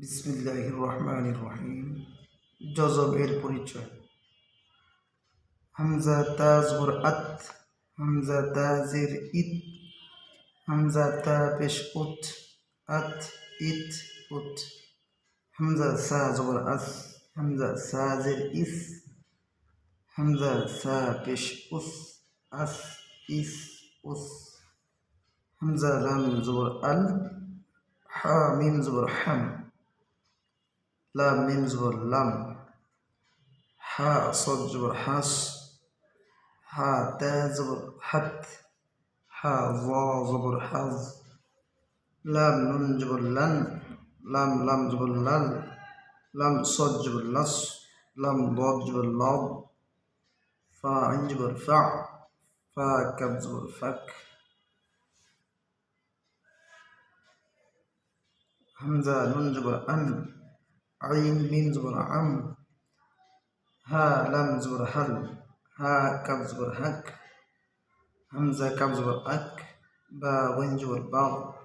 বিসমিল্লাহির রহমানির রহিম জজবের পরিচয় হামজা তাজবর আত হামজা তাজের ইত হামজা তা পেশ উত আত ইত উত হামজা সা জবর আস হামজা সাজের ইস হামজা সা পেশ উস আস ইস উস হামজা লাম জবর আল হা মিম জবর হাম لام ميم زغر لام. حاء صد زغر حاس. حاء تاء زغر حت حاء ظا زغر حظ. لام نون زغر لن. لام لام زغر لل. لام صد زغر لص. لام ضاد زغر لاض. فا عين زغر فع فا كب زغر فك. همزة نون زغر أن. عين من زور عم ها لم زور هل ها كم زور هك همزة كم زور أك با وين زور باو.